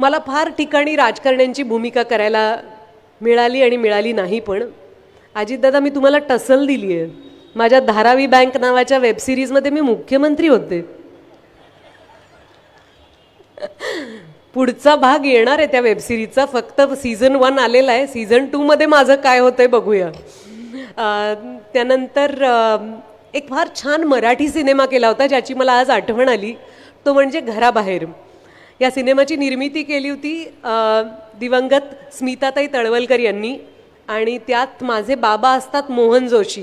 मला फार ठिकाणी राजकारण्यांची भूमिका करायला मिळाली आणि मिळाली नाही पण. अजितदादा मी तुम्हाला टसल दिली आहे माझ्या धारावी बँक नावाच्या वेबसिरीजमध्ये मी मुख्यमंत्री होते. पुढचा भाग येणार आहे त्या वेबसिरीजचा फक्त सीझन वन आलेला आहे. सीझन टूमध्ये माझं काय होतं आहे बघूया त्यानंतर एक फार छान मराठी सिनेमा केला होता ज्याची मला आज आठवण आली. तो म्हणजे घराबाहेर. या सिनेमाची निर्मिती केली होती दिवंगत स्मिताताई तळवलकर यांनी. आणि त्यात माझे बाबा असतात मोहन जोशी.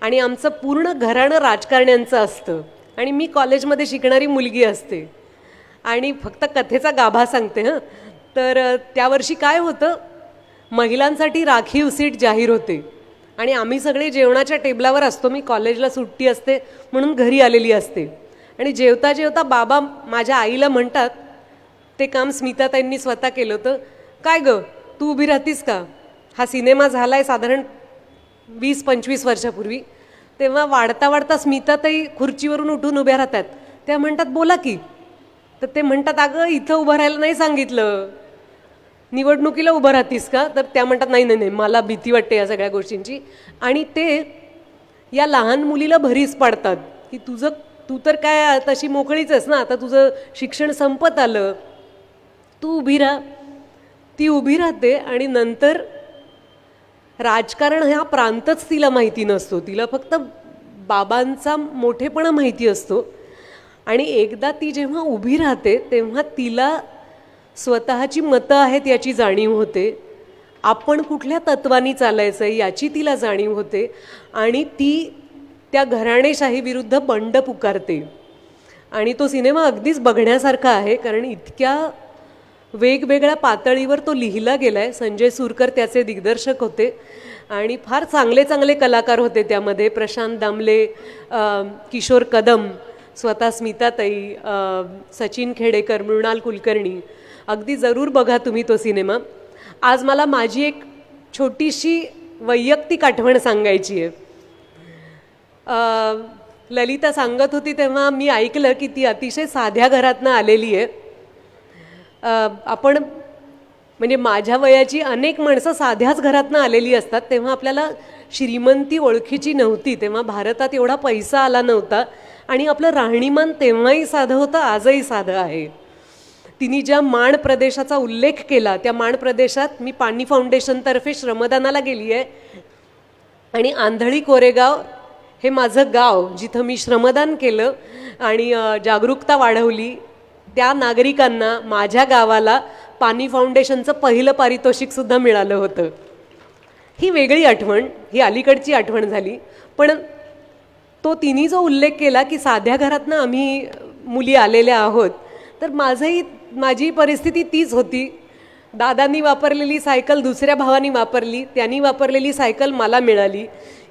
आणि आमचं पूर्ण घराणं राजकारण्यांचं असतं. आणि मी कॉलेजमध्ये शिकणारी मुलगी असते. आणि फक्त कथेचा गाभा सांगते हं. तर त्या वर्षी काय होतं महिलांसाठी राखीव सीट जाहीर होते. आणि आम्ही सगळे जेवणाच्या टेबलावर असतो. मी कॉलेजला सुट्टी असते म्हणून घरी आलेली असते. आणि जेवता जेवता बाबा माझ्या आईला म्हणतात ते काम स्मिताताईंनी स्वतः केलं होतं. काय गं? तू उभी राहतीस का? हा सिनेमा झाला आहे साधारण वीस पंचवीस वर्षापूर्वी. तेव्हा वाढता वाढता स्मिताताई खुर्चीवरून उठून उभ्या राहतात. त्या म्हणतात बोला की. तर ते म्हणतात अगं इथं उभं राहायला नाही सांगितलं. निवडणुकीला उभं राहतीस का? तर त्या म्हणतात नाही नाही नाही मला भीती वाटते या सगळ्या गोष्टींची. आणि ते या लहान मुलीला भरीस पाडतात की तुझं तू तर काय तशी मोकळीच आहेस ना? आता तुझं शिक्षण संपत आलं. तू उभी राहा. ती उभी राहते आणि नंतर राजकारण हा प्रांतच तिला माहिती नसतो. तिला फक्त बाबांचा मोठेपणा माहिती असतो. आणि एकदा ती जेव्हा उभी राहते तेव्हा तिला स्वतःची मतं आहेत याची जाणीव होते. आपण कुठल्या तत्वानी चालायचं आहे याची तिला जाणीव होते. आणि ती त्या घराणेशाही विरुद्ध बंड पुकारते. आणि तो सिनेमा अगदीच बघण्यासारखा आहे कारण इतक्या वेगवेगळ्या पातळीवर तो लिहिला गेला आहे संजय सुरकर त्याचे दिग्दर्शक होते आणि फार चांगले चांगले कलाकार होते त्यामध्ये. प्रशांत दामले किशोर कदम स्वतः स्मिताताई सचिन खेडेकर मृणाल कुलकर्णी. अगदी जरूर बघा तुम्ही तो सिनेमा. आज मला माझी एक छोटीशी वैयक्तिक आठवण सांगायची आहे. ललिता सांगत होती तेव्हा मी ऐकलं की ती अतिशय साध्या घरातनं आलेली आहे. आपण म्हणजे माझ्या वयाची अनेक माणसं साध्याच घरातनं आलेली असतात तेव्हा आपल्याला श्रीमंती ओळखीची नव्हती तेव्हा भारतात एवढा पैसा आला नव्हता आणि आपलं राहणीमान तेव्हाही साधं होतं आजही साधं आहे. तिने ज्या माण प्रदेशाचा उल्लेख केला त्या माण प्रदेशात मी पाणी फाउंडेशनतर्फे श्रमदानाला गेली आहे आणि आंधळी कोरेगाव हे माझं गाव जिथं मी श्रमदान केलं आणि जागरूकता वाढवली त्या नागरिकांना माझ्या गावाला पाणी फाउंडेशनचं पहिलं पारितोषिकसुद्धा मिळालं होतं. ही वेगळी आठवण ही अलीकडची आठवण झाली पण तो तिने जो उल्लेख केला की साध्या घरातनं आम्ही मुली आलेल्या आहोत तर माझंही माझी परिस्थिती तीच होती. दादांनी वापरलेली सायकल दुसऱ्या भावानी वापरली त्यांनी वापरलेली सायकल मला मिळाली.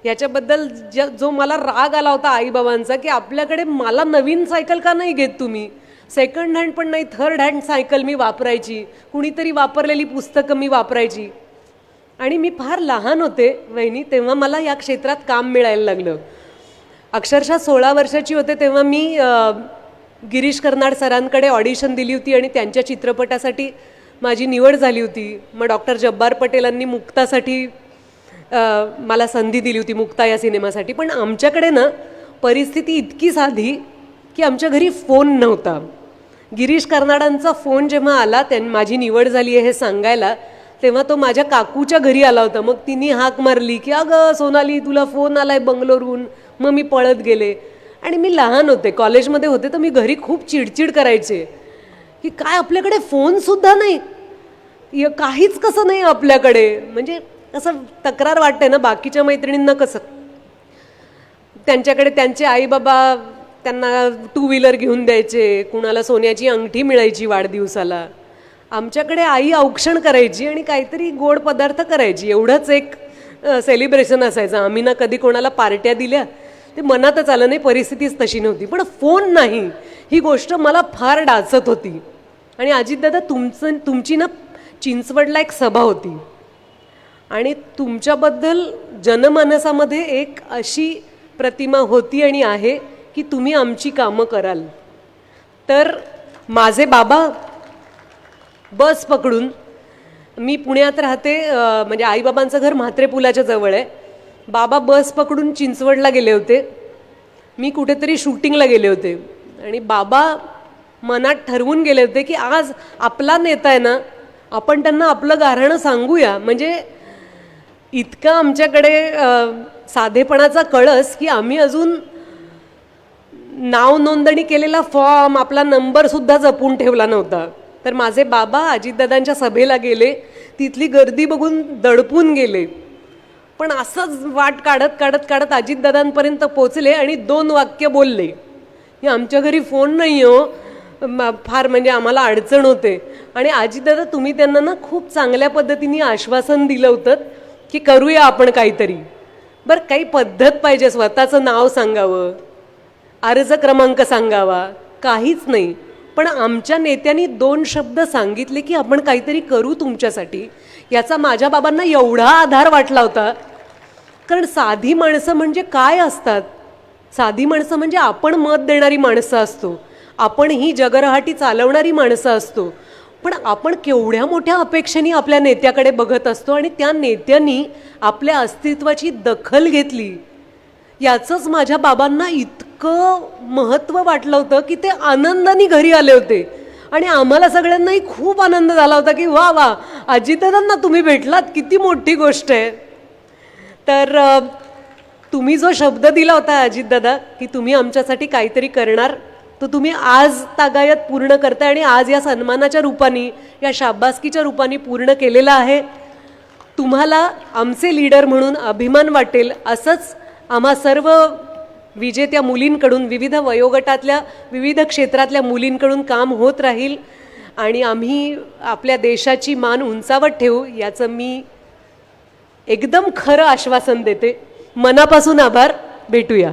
याच्याबद्दल ज जो मला राग आला होता आईबाबांचा की आपल्याकडे मला नवीन सायकल का नाही घेत तुम्ही? सेकंड हँड पण नाही थर्ड हँड सायकल मी वापरायची. कुणीतरी वापरलेली पुस्तकं मी वापरायची. आणि मी फार लहान होते वहिनी तेव्हा मला या क्षेत्रात काम मिळायला लागलं. अक्षरशः सोळा वर्षाची होते तेव्हा मी गिरीश कर्नाड सरांकडे ऑडिशन दिली होती आणि त्यांच्या चित्रपटासाठी माझी निवड झाली होती. मग डॉक्टर जब्बार पटेलांनी मुक्तासाठी मला संधी दिली होती मुक्ता या सिनेमासाठी. पण आमच्याकडे ना परिस्थिती इतकी साधी की आमच्या घरी फोन नव्हता. गिरीश कर्नाडांचा फोन जेव्हा आला त्यां माझी निवड झाली आहे हे सांगायला तेव्हा तो माझ्या काकूच्या घरी आला होता. मग तिने हाक मारली की अगं सोनाली तुला फोन आलाय बंगलोरहून. मग मी पळत गेले. आणि मी लहान होते. कॉलेजमध्ये होते तर मी घरी खूप चिडचिड करायचे. की काय आपल्याकडे फोनसुद्धा नाही. य- काहीच कसं नाही आपल्याकडे. म्हणजे असं तक्रार वाटते ना बाकीच्या मैत्रिणींना कसं? त्यांच्याकडे त्यांचे आईबाबा त्यांना टू व्हीलर घेऊन द्यायचे कुणाला सोन्याची अंगठी मिळायची वाढदिवसाला. आमच्याकडे आई औक्षण करायची आणि काहीतरी गोड पदार्थ करायची. एवढंच एक सेलिब्रेशन असायचं. आम्ही ना कधी कोणाला पार्ट्या दिल्या ते मनातच आलं नाही परिस्थितीच तशी नव्हती. पण फोन नाही. ही गोष्ट मला फार डाचत होती. आणि अजितदादा तुमचं तुमची ना चिंचवडला एक सभा होती. आणि तुमच्याबद्दल जनमानसामध्ये एक अशी प्रतिमा होती आणि आहे की तुम्ही आमची कामं कराल. तर माझे बाबा बस पकडून मी पुण्यात राहते म्हणजे आईबाबांचं घर म्हात्रे पुलाच्या जवळ आहे. बाबा बस पकडून चिंचवडला गेले होते. मी कुठेतरी शूटिंगला गेले होते. आणि बाबा मनात ठरवून गेले होते की आज आपला नेता आहे ना आपण त्यांना आपलं गाऱ्हाणं सांगूया. म्हणजे इतका आमच्याकडे साधेपणाचा कळस की आम्ही अजून नाव नोंदणी केलेला फॉर्म आपला नंबरसुद्धा जपून ठेवला नव्हता. तर माझे बाबा अजितदादांच्या सभेला गेले तिथली गर्दी बघून दडपून गेले. पण असंच वाट काढत काढत काढत अजितदादांपर्यंत पोचले आणि दोन वाक्य बोलले. की आमच्या घरी फोन नाही हो. फार म्हणजे आम्हाला अडचण होते. आणि अजितदादा तुम्ही त्यांना ना खूप चांगल्या पद्धतीने आश्वासन दिलं होतं. की करूया आपण काहीतरी. बरं काही पद्धत पाहिजे स्वतःचं नाव सांगावं अर्ज क्रमांक सांगावा काहीच नाही. पण आमच्या नेत्यांनी दोन शब्द सांगितले की आपण काहीतरी करू तुमच्यासाठी. याचा माझ्या बाबांना एवढा आधार वाटला होता. कारण साधी माणसं म्हणजे काय असतात? साधी माणसं म्हणजे आपण मत देणारी माणसं असतो. आपण ही जगरहाटी चालवणारी माणसं असतो. पण आपण केवढ्या मोठ्या अपेक्षेने आपल्या नेत्याकडे बघत असतो आणि त्या नेत्यांनी आपल्या अस्तित्वाची दखल घेतली. याचंच माझ्या बाबांना इतकं महत्त्व वाटलं होतं की ते आनंदाने घरी आले होते. आणि आम्हाला सगळ्यांनाही खूप आनंद झाला होता की वा वा अजितदादांना तुम्ही भेटलात किती मोठी गोष्ट आहे. तर तुम्ही जो शब्द दिला होता अजितदादा की तुम्ही आमच्यासाठी काहीतरी करणार तो तुम्ही आज तागायत पूर्ण करताय आणि आज या सन्मानाच्या रूपाने या शाबासकीच्या रूपाने पूर्ण केलेलं आहे. तुम्हाला आमचे लीडर म्हणून अभिमान वाटेल असंच आम्हा सर्व विजेत्या मुलींकडून विविध वयोगटातल्या विविध क्षेत्रातल्या मुलींकडून काम होत राहील आणि आम्ही आपल्या देशाची मान उंचावत ठेवू याचं मी एकदम खरं आश्वासन देते. मनापासून आभार. भेटूया.